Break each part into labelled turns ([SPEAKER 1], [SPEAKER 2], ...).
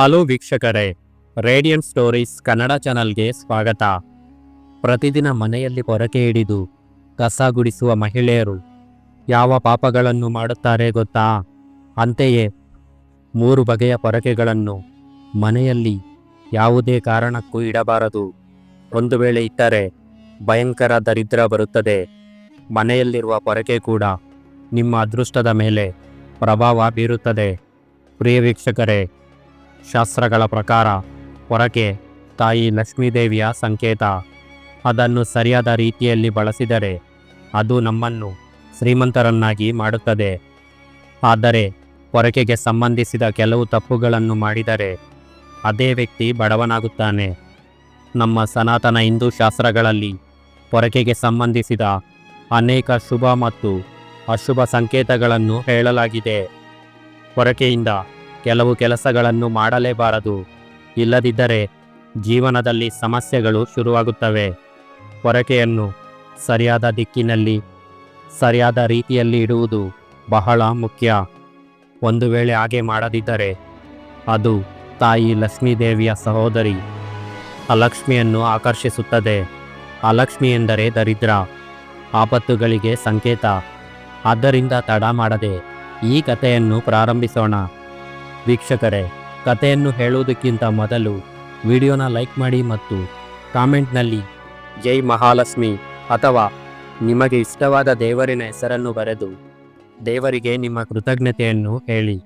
[SPEAKER 1] Hello ವೀಕ್ಷಕರೇ radiant stories Kannada ಚಾನಲ್ಗೆ ಸ್ವಾಗತ. ಪ್ರತಿದಿನ ಮನೆಯಲ್ಲಿ ಪೊರಕೆ ಹಿಡಿದು ಕಸ ಗುಡಿಸುವ ಮಹಿಳೆಯರು ಯಾವ ಪಾಪಗಳನ್ನು ಮಾಡುತ್ತಾರೆ ಗೊತ್ತಾ? ಅಂತೆಯೇ ಮೂರು ಬಗೆಯ ಪೊರಕೆಗಳನ್ನು ಮನೆಯಲ್ಲಿ ಯಾವುದೇ ಕಾರಣಕ್ಕೂ ಇಡಬಾರದು. ಒಂದು ವೇಳೆ ಇಟ್ಟರೆ ಭಯಂಕರ ದರಿದ್ರ ಬರುತ್ತದೆ. ಮನೆಯಲ್ಲಿರುವ ಪೊರಕೆ ಕೂಡ ನಿಮ್ಮ ಅದೃಷ್ಟದ ಮೇಲೆ ಪ್ರಭಾವ ಬೀರುತ್ತದೆ. ಪ್ರಿಯ ವೀಕ್ಷಕರೇ ಶಾಸ್ತ್ರಗಳ ಪ್ರಕಾರ ಹೊರಕೆ ತಾಯಿ ಲಕ್ಷ್ಮೀದೇವಿಯ ಸಂಕೇತ. ಅದನ್ನು ಸರಿಯಾದ ರೀತಿಯಲ್ಲಿ ಬಳಸಿದರೆ ಅದು ನಮ್ಮನ್ನು ಶ್ರೀಮಂತರನ್ನಾಗಿ ಮಾಡುತ್ತದೆ. ಆದರೆ ಹೊರಕೆಗೆ ಸಂಬಂಧಿಸಿದ ಕೆಲವು ತಪ್ಪುಗಳನ್ನು ಮಾಡಿದರೆ ಅದೇ ವ್ಯಕ್ತಿ ಬಡವನಾಗುತ್ತಾನೆ. ನಮ್ಮ ಸನಾತನ ಹಿಂದೂ ಶಾಸ್ತ್ರಗಳಲ್ಲಿ ಹೊರಕೆಗೆ ಸಂಬಂಧಿಸಿದ ಅನೇಕ ಶುಭ ಮತ್ತು ಅಶುಭ ಸಂಕೇತಗಳನ್ನು ಹೇಳಲಾಗಿದೆ. ಹೊರಕೆಯಿಂದ ಕೆಲವು ಕೆಲಸಗಳನ್ನು ಮಾಡಲೇಬಾರದು. ಇಲ್ಲದಿದ್ದರೆ ಜೀವನದಲ್ಲಿ ಸಮಸ್ಯೆಗಳು ಶುರುವಾಗುತ್ತವೆ. ಹೊರಕೆಯನ್ನು ಸರಿಯಾದ ದಿಕ್ಕಿನಲ್ಲಿ, ಸರಿಯಾದ ರೀತಿಯಲ್ಲಿ ಇಡುವುದು ಬಹಳ ಮುಖ್ಯ. ಒಂದು ವೇಳೆ ಹಾಗೆ ಮಾಡದಿದ್ದರೆ ಅದು ತಾಯಿ ಲಕ್ಷ್ಮೀದೇವಿಯ ಸಹೋದರಿ ಅಲಕ್ಷ್ಮಿಯನ್ನು ಆಕರ್ಷಿಸುತ್ತದೆ. ಅಲಕ್ಷ್ಮಿ ಎಂದರೆ ದರಿದ್ರ, ಆಪತ್ತುಗಳಿಗೆ ಸಂಕೇತ. ಆದ್ದರಿಂದ ತಡ ಮಾಡದೆ ಈ ಕಥೆಯನ್ನು ಪ್ರಾರಂಭಿಸೋಣ. ವೀಕ್ಷಕರೇ, ಕಥೆಯನ್ನು ಹೇಳುವುದಕ್ಕಿಂತ ಮೊದಲು ವಿಡಿಯೋನ ಲೈಕ್ ಮಾಡಿ ಮತ್ತು ಕಾಮೆಂಟ್ನಲ್ಲಿ ಜೈ ಮಹಾಲಕ್ಷ್ಮಿ ಅಥವಾ ನಿಮಗೆ ಇಷ್ಟವಾದ ದೇವರಿನ ಹೆಸರನ್ನು ಬರೆದು ದೇವರಿಗೆ ನಿಮ್ಮ ಕೃತಜ್ಞತೆಯನ್ನು ಹೇಳಿ.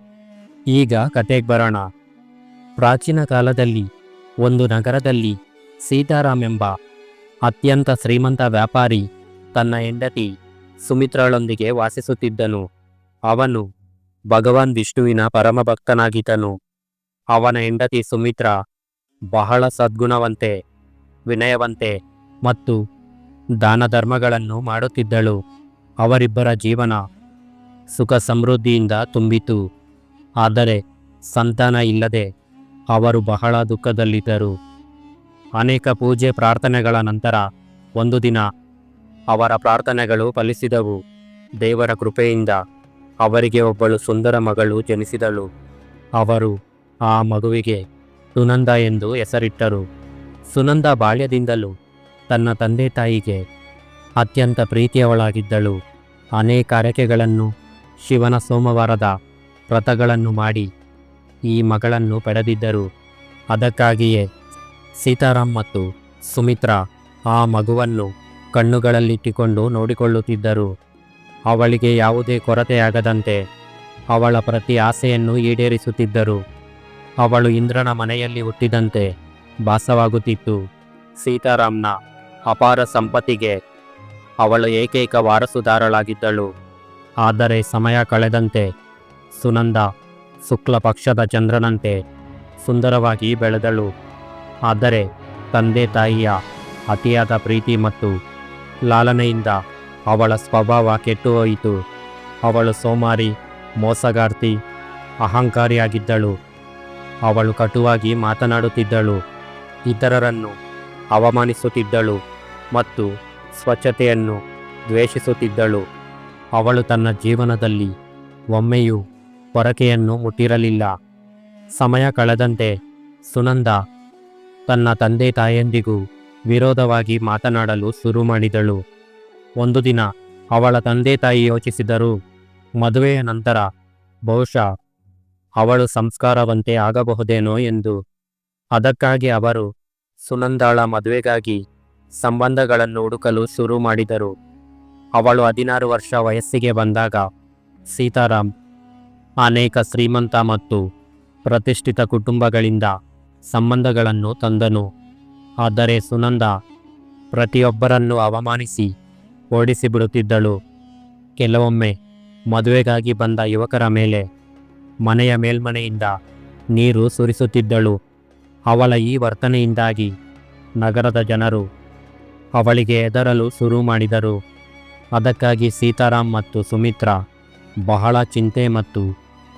[SPEAKER 1] ಈಗ ಕತೆಗೆ ಬರೋಣ. ಪ್ರಾಚೀನ ಕಾಲದಲ್ಲಿ ಒಂದು ನಗರದಲ್ಲಿ ಸೀತಾರಾಮ್ ಎಂಬ ಅತ್ಯಂತ ಶ್ರೀಮಂತ ವ್ಯಾಪಾರಿ ತನ್ನ ಹೆಂಡತಿ ಸುಮಿತ್ರಳೊಂದಿಗೆ ವಾಸಿಸುತ್ತಿದ್ದನು. ಅವನು ಭಗವಾನ್ ವಿಷ್ಣುವಿನ ಪರಮಭಕ್ತನಾಗಿದ್ದನು. ಅವನ ಹೆಂಡತಿ ಸುಮಿತ್ರ ಬಹಳ ಸದ್ಗುಣವಂತೆ, ವಿನಯವಂತೆ ಮತ್ತು ದಾನ ಧರ್ಮಗಳನ್ನು ಮಾಡುತ್ತಿದ್ದಳು. ಅವರಿಬ್ಬರ ಜೀವನ ಸುಖ ಸಮೃದ್ಧಿಯಿಂದ ತುಂಬಿತು. ಆದರೆ ಸಂತಾನ ಇಲ್ಲದೆ ಅವರು ಬಹಳ ದುಃಖದಲ್ಲಿದ್ದರು. ಅನೇಕ ಪೂಜೆ ಪ್ರಾರ್ಥನೆಗಳ ನಂತರ ಒಂದು ದಿನ ಅವರ ಪ್ರಾರ್ಥನೆಗಳು ಫಲಿಸಿದವು. ದೇವರ ಕೃಪೆಯಿಂದ ಅವರಿಗೆ ಒಬ್ಬಳು ಸುಂದರ ಮಗಳು ಜನಿಸಿದಳು. ಅವರು ಆ ಮಗುವಿಗೆ ಸುನಂದ ಎಂದು ಹೆಸರಿಟ್ಟರು. ಸುನಂದ ಬಾಲ್ಯದಿಂದಲೂ ತನ್ನ ತಂದೆ ತಾಯಿಗೆ ಅತ್ಯಂತ ಪ್ರೀತಿಯವಳಾಗಿದ್ದಳು. ಅನೇಕ ಅರಕೆಗಳನ್ನು ಶಿವನ ಸೋಮವಾರದ ವ್ರತಗಳನ್ನು ಮಾಡಿ ಈ ಮಗಳನ್ನು ಪಡೆದಿದ್ದರು. ಅದಕ್ಕಾಗಿಯೇ ಸೀತಾರಾಮ್ ಮತ್ತು ಸುಮಿತ್ರಾ ಆ ಮಗುವನ್ನು ಕಣ್ಣುಗಳಲ್ಲಿಟ್ಟುಕೊಂಡು ನೋಡಿಕೊಳ್ಳುತ್ತಿದ್ದರು. ಅವಳಿಗೆ ಯಾವುದೇ ಕೊರತೆಯಾಗದಂತೆ ಅವಳ ಪ್ರತಿ ಆಸೆಯನ್ನು ಈಡೇರಿಸುತ್ತಿದ್ದರು. ಅವಳು ಇಂದ್ರನ ಮನೆಯಲ್ಲಿ ಹುಟ್ಟಿದಂತೆ ಭಾಸವಾಗುತ್ತಿತ್ತು. ಸೀತಾರಾಮ್ನ ಅಪಾರ ಸಂಪತ್ತಿಗೆ ಅವಳು ಏಕೈಕ ವಾರಸುದಾರಳಾಗಿದ್ದಳು. ಆದರೆ ಸಮಯ ಕಳೆದಂತೆ ಸುನಂದ ಶುಕ್ಲ ಪಕ್ಷದ ಚಂದ್ರನಂತೆ ಸುಂದರವಾಗಿ ಬೆಳೆದಳು. ಆದರೆ ತಂದೆ ತಾಯಿಯ ಅತಿಯಾದ ಪ್ರೀತಿ ಮತ್ತು ಲಾಲನೆಯಿಂದ ಅವಳ ಸ್ವಭಾವ ಕೆಟ್ಟು ಹೋಯಿತು ಅವಳು ಸೋಮಾರಿ, ಮೋಸಗಾರ್ತಿ, ಅಹಂಕಾರಿಯಾಗಿದ್ದಳು. ಅವಳು ಕಟುವಾಗಿ ಮಾತನಾಡುತ್ತಿದ್ದಳು. ಇತರರನ್ನು ಅವಮಾನಿಸುತ್ತಿದ್ದಳು ಮತ್ತು ಸ್ವಚ್ಛತೆಯನ್ನು ದ್ವೇಷಿಸುತ್ತಿದ್ದಳು. ಅವಳು ತನ್ನ ಜೀವನದಲ್ಲಿ ಒಮ್ಮೆಯೂ ಪೊರಕೆಯನ್ನು ಮುಟ್ಟಿರಲಿಲ್ಲ. ಸಮಯ ಕಳೆದಂತೆ ಸುನಂದ ತನ್ನ ತಂದೆ ತಾಯಂದಿಗೂ ವಿರೋಧವಾಗಿ ಮಾತನಾಡಲು ಶುರು ಮಾಡಿದಳು. ಒಂದು ದಿನ ಅವಳ ತಂದೆ ತಾಯಿ ಯೋಚಿಸಿದರು. ಮದುವೆಯ ನಂತರ, ಬಹುಶಃ ಅವಳು ಸಂಸ್ಕಾರವಂತೆ ಆಗಬಹುದೇನೋ ಎಂದು. ಅದಕ್ಕಾಗಿ ಅವರು ಸುನಂದಾಳ ಮದುವೆಗಾಗಿ ಸಂಬಂಧಗಳನ್ನು ಹುಡುಕಲು ಶುರು ಮಾಡಿದರು. ಅವಳು ಹದಿನಾರು ವರ್ಷ ವಯಸ್ಸಿಗೆ ಬಂದಾಗ ಸೀತಾರಾಮ್ ಅನೇಕ ಶ್ರೀಮಂತ ಮತ್ತು ಪ್ರತಿಷ್ಠಿತ ಕುಟುಂಬಗಳಿಂದ ಸಂಬಂಧಗಳನ್ನು ತಂದನು. ಆದರೆ ಸುನಂದ ಪ್ರತಿಯೊಬ್ಬರನ್ನು ಅವಮಾನಿಸಿ ಓಡಿಸಿಬಿಡುತ್ತಿದ್ದಳು ಕೆಲವೊಮ್ಮೆ ಮದುವೆಗಾಗಿ ಬಂದ ಯುವಕರ ಮೇಲೆ, ಮನೆಯ ಮೇಲ್ಮನೆಯಿಂದ ನೀರು ಸುರಿಸುತ್ತಿದ್ದಳು. ಅವಳ ಈ ವರ್ತನೆಯಿಂದಾಗಿ ನಗರದ ಜನರು ಅವಳಿಗೆ ಎದರಲು ಶುರು ಮಾಡಿದರು. ಅದಕ್ಕಾಗಿ ಸೀತಾರಾಮ್ ಮತ್ತು ಸುಮಿತ್ರ ಬಹಳ ಚಿಂತೆ ಮತ್ತು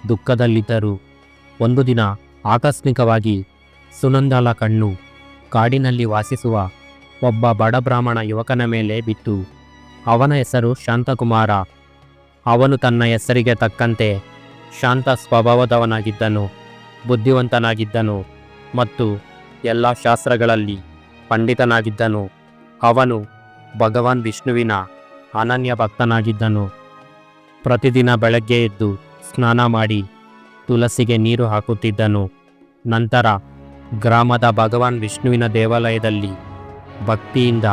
[SPEAKER 1] ದುಃಖದಲ್ಲಿದ್ದರು. ಒಂದು ದಿನ ಆಕಸ್ಮಿಕವಾಗಿ ಸುನಂದಾಲ ಕಣ್ಣು ಕಾಡಿನಲ್ಲಿ ವಾಸಿಸುವ ಒಬ್ಬ ಬಡ ಬ್ರಾಹ್ಮಣ ಯುವಕನ ಮೇಲೆ ಬಿತ್ತು. ಅವನ ಹೆಸರು ಶಾಂತಕುಮಾರ. ಅವನು ತನ್ನ ಹೆಸರಿಗೆ ತಕ್ಕಂತೆ ಶಾಂತ ಸ್ವಭಾವದವನಾಗಿದ್ದನು, ಬುದ್ಧಿವಂತನಾಗಿದ್ದನು ಮತ್ತು ಎಲ್ಲ ಶಾಸ್ತ್ರಗಳಲ್ಲಿ ಪಂಡಿತನಾಗಿದ್ದನು. ಅವನು ಭಗವಾನ್ ವಿಷ್ಣುವಿನ ಅನನ್ಯ ಭಕ್ತನಾಗಿದ್ದನು. ಪ್ರತಿದಿನ ಬೆಳಗ್ಗೆ ಎದ್ದು ಸ್ನಾನ ಮಾಡಿ ತುಳಸಿಗೆ ನೀರು ಹಾಕುತ್ತಿದ್ದನು. ನಂತರ ಗ್ರಾಮದ ಭಗವಾನ್ ವಿಷ್ಣುವಿನ ದೇವಾಲಯದಲ್ಲಿ ಭಕ್ತಿಯಿಂದ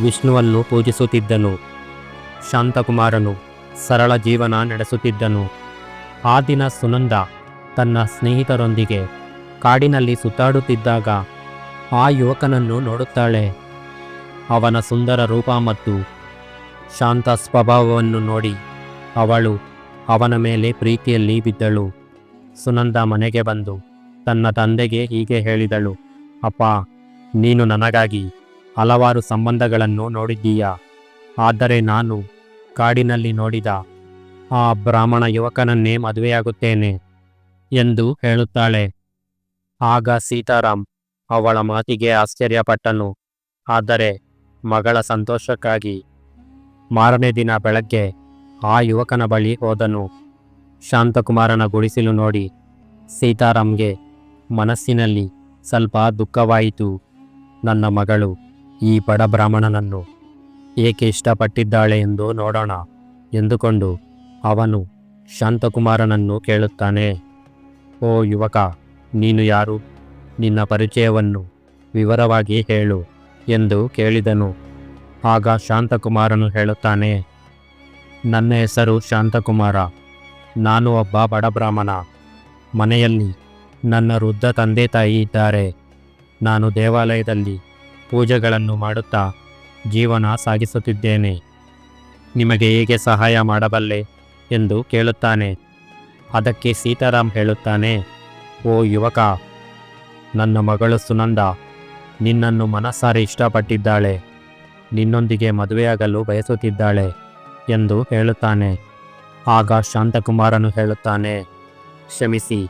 [SPEAKER 1] ವಿಷ್ಣುವನ್ನು ಪೂಜಿಸುತ್ತಿದ್ದನು. ಶಾಂತಕುಮಾರನು ಸರಳ ಜೀವನ ನಡೆಸುತ್ತಿದ್ದನು. ಆ ದಿನ ಸುನಂದ ತನ್ನ ಸ್ನೇಹಿತರೊಂದಿಗೆ ಕಾಡಿನಲ್ಲಿ ಸುತ್ತಾಡುತ್ತಿದ್ದಾಗ ಆ ಯುವಕನನ್ನು ನೋಡುತ್ತಾಳೆ. ಅವನ ಸುಂದರ ರೂಪ ಮತ್ತು ಶಾಂತ ಸ್ವಭಾವವನ್ನು ನೋಡಿ ಅವಳು ಅವನ ಮೇಲೆ ಪ್ರೀತಿಯಲ್ಲಿ ಬಿದ್ದಳು. ಸುನಂದ ಮನೆಗೆ ಬಂದು ತನ್ನ ತಂದೆಗೆ ಹೀಗೆ ಹೇಳಿದಳು, ಅಪ್ಪ, ನೀನು ನನಗಾಗಿ ಹಲವಾರು ಸಂಬಂಧಗಳನ್ನು ನೋಡಿದ್ದೀಯ? ಆದರೆ ನಾನು ಕಾಡಿನಲ್ಲಿ ನೋಡಿದ ಆ ಬ್ರಾಹ್ಮಣ ಯುವಕನನ್ನೇ ಮದುವೆಯಾಗುತ್ತೇನೆ ಎಂದು ಹೇಳುತ್ತಾಳೆ. ಆಗ ಸೀತಾರಾಮ್ ಅವಳ ಮಾತಿಗೆ ಆಶ್ಚರ್ಯಪಟ್ಟನು. ಆದರೆ ಮಗಳ ಸಂತೋಷಕ್ಕಾಗಿ ಮಾರನೇ ದಿನ ಬೆಳಗ್ಗೆ ಆ ಯುವಕನ ಬಳಿ ಹೋದನು. ಶಾಂತಕುಮಾರನ ಗುಡಿಸಿಲು ನೋಡಿ ಸೀತಾರಾಮ್ಗೆ ಮನಸ್ಸಿನಲ್ಲಿ ಸ್ವಲ್ಪ ದುಃಖವಾಯಿತು. ನನ್ನ ಮಗಳು ಈ ಬಡ ಬ್ರಾಹ್ಮಣನನ್ನು ಏಕೆ ಇಷ್ಟಪಟ್ಟಿದ್ದಾಳೆ ಎಂದು ನೋಡೋಣ ಎಂದುಕೊಂಡು ಅವನು ಶಾಂತಕುಮಾರನನ್ನು ಕೇಳುತ್ತಾನೆ, ಓ ಯುವಕ, ನೀನು ಯಾರು? ನಿನ್ನ ಪರಿಚಯವನ್ನು ವಿವರವಾಗಿ ಹೇಳು ಎಂದು ಕೇಳಿದನು. ಆಗ ಶಾಂತಕುಮಾರನು ಹೇಳುತ್ತಾನೆ, ನನ್ನ ಹೆಸರು ಶಾಂತಕುಮಾರ, ನಾನು ಒಬ್ಬ ಬಡ ಬ್ರಾಹ್ಮಣ ಮನೆಯಲ್ಲಿ ನನ್ನ ವೃದ್ಧ ತಂದೆ ತಾಯಿ ಇದ್ದಾರೆ. ನಾನು ದೇವಾಲಯದಲ್ಲಿ ಪೂಜೆಗಳನ್ನು ಮಾಡುತ್ತಾ ಜೀವನ ಸಾಗಿಸುತ್ತಿದ್ದೇನೆ. ನಿಮಗೆ ಹೇಗೆ ಸಹಾಯ ಮಾಡಬಲ್ಲೆ? ಎಂದು ಕೇಳುತ್ತಾನೆ. ಅದಕ್ಕೆ ಸೀತಾರಾಮ್ ಹೇಳುತ್ತಾನೆ, ಓ ಯುವಕ, ನನ್ನ ಮಗಳು ಸುನಂದ, ನಿನ್ನನ್ನು ಮನಸ್ಸಾರೆ ಇಷ್ಟಪಟ್ಟಿದ್ದಾಳೆ. ನಿನ್ನೊಂದಿಗೆ ಮದುವೆಯಾಗಲು ಬಯಸುತ್ತಿದ್ದಾಳೆ ಎಂದು ಹೇಳುತ್ತಾನೆ. ಆಗ ಶಾಂತಕುಮಾರನು ಹೇಳುತ್ತಾನೆ, ಕ್ಷಮಿಸಿ,